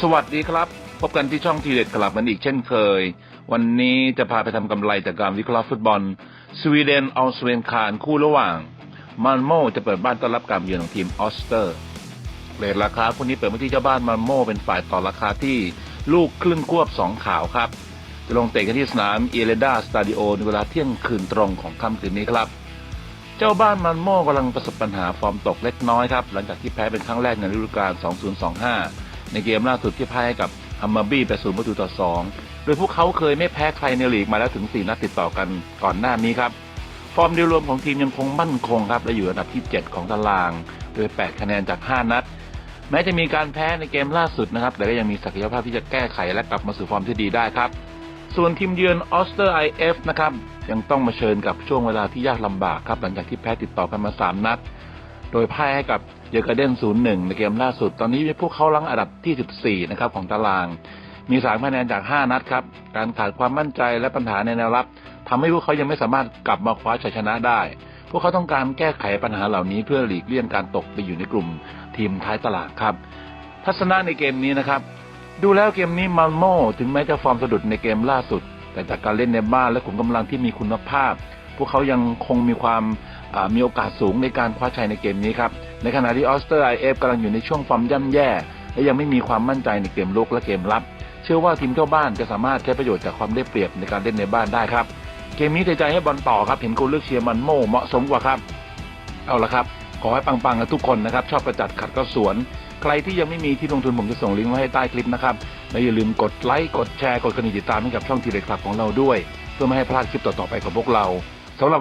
สวัสดีครับ พบกันที่ช่องทีเด็ดกลับมันอีกเช่นเคย วันนี้จะพาไปทำกำไรจากการวิเคราะห์ฟุตบอล สวีเดนเอาสเวนคานคู่ระหว่างมันโมจะเปิดบ้านต้อนรับการเยือนของทีมออสเตอร์เรทราคาคู่นี้เปิดมาที่เจ้าบ้านมันโมเป็นฝ่ายต่อราคาที่ลูกครึ่งควบสองขาวครับ จะลงเตะกันที่สนามเอเลดาสตาดิโอในเวลาเที่ยงคืนตรงของค่ำคืนนี้ครับเจ้าบ้านมันโม่กำลังประสบปัญหาฟอร์มตกเล็กน้อยครับ หลังจากที่แพ้เป็นครั้งแรกในฤดูกาล 2025 ในเกมล่าสุดที่แพ้ให้กับฮัมมาบี้ไปศูนย์ประตูต่อ2โดยพวกเขาเคยไม่แพ้ใครในลีกมาแล้วถึง 4 นัดติดต่อกันก่อนหน้านี้ครับ ฟอร์มโดยรวมของทีมยังคงมั่นคงครับและอยู่อันดับที่ 7 ของตาราง โดย 8 คะแนนจาก 5 นัด แม้จะมีการแพ้ในเกมล่าสุดนะครับ แต่ก็ยังมีศักยภาพที่จะแก้ไขและกลับมาสู่ฟอร์มที่ดีได้ครับ ส่วนทีมเยือนออสเตอร์ไอเอฟนะครับยังต้องมาเชิญกับช่วงเวลาที่ยากลำบากครับหลังจากที่แพ้ติดต่อกันมา 3 นัด โดยพ่ายให้กับเยอร์กเดน0-1 ในเกมล่าสุด ตอนนี้พวกเขาลังอันดับที่ 14 นะครับของตาราง มี3คะแนนจาก 5 นัดครับ การขาดความมั่นใจและปัญหาในแนวรับทำให้พวกเขายังไม่สามารถกลับมาคว้าชัยชนะได้ พวกเขาต้องการแก้ไขปัญหาเหล่านี้เพื่อหลีกเลี่ยงการตกไปอยู่ในกลุ่มทีมท้ายตลาดครับ ทัศนะในเกมนี้นะครับ ดูแล้วเกมนี้มัลโมถึงแม้จะฟอร์มสะดุดในเกมล่าสุด แต่จากการเล่นในบ้านและขุมกำลังที่มีคุณภาพ วกเขายังคงมีความมีโอกาสสูงในการคว้าชัยในเกมนี้ครับ ในขณะที่ออสเตอร์ไอเอฟกำลังอยู่ในช่วงฟอร์มย่ำแย่ และยังไม่มีความมั่นใจในเกมลุกและเกมรับ เชื่อว่าทีมเจ้าบ้านจะสามารถใช้ประโยชน์จากความได้เปรียบในการเล่นในบ้านได้ครับ เกมนี้เทใจให้บอลต่อครับ เห็นคนเลือกเชียร์มันโมเหมาะสมกว่าครับ เอาละครับ ขอให้ปังๆกันทุกคนนะครับ ชอบประจัดขัดก็สวน ใครที่ยังไม่มีที่ลงทุนผมจะส่งลิงก์ไว้ให้ใต้คลิปนะครับ และอย่าลืมกดไลค์ กดแชร์ กดกระดิ่งติดตามให้กับช่องทีเด็ดคลับของเราด้วย เพื่อไม่ให้พลาดคลิปต่อๆไปของพวกเรา สำหรับ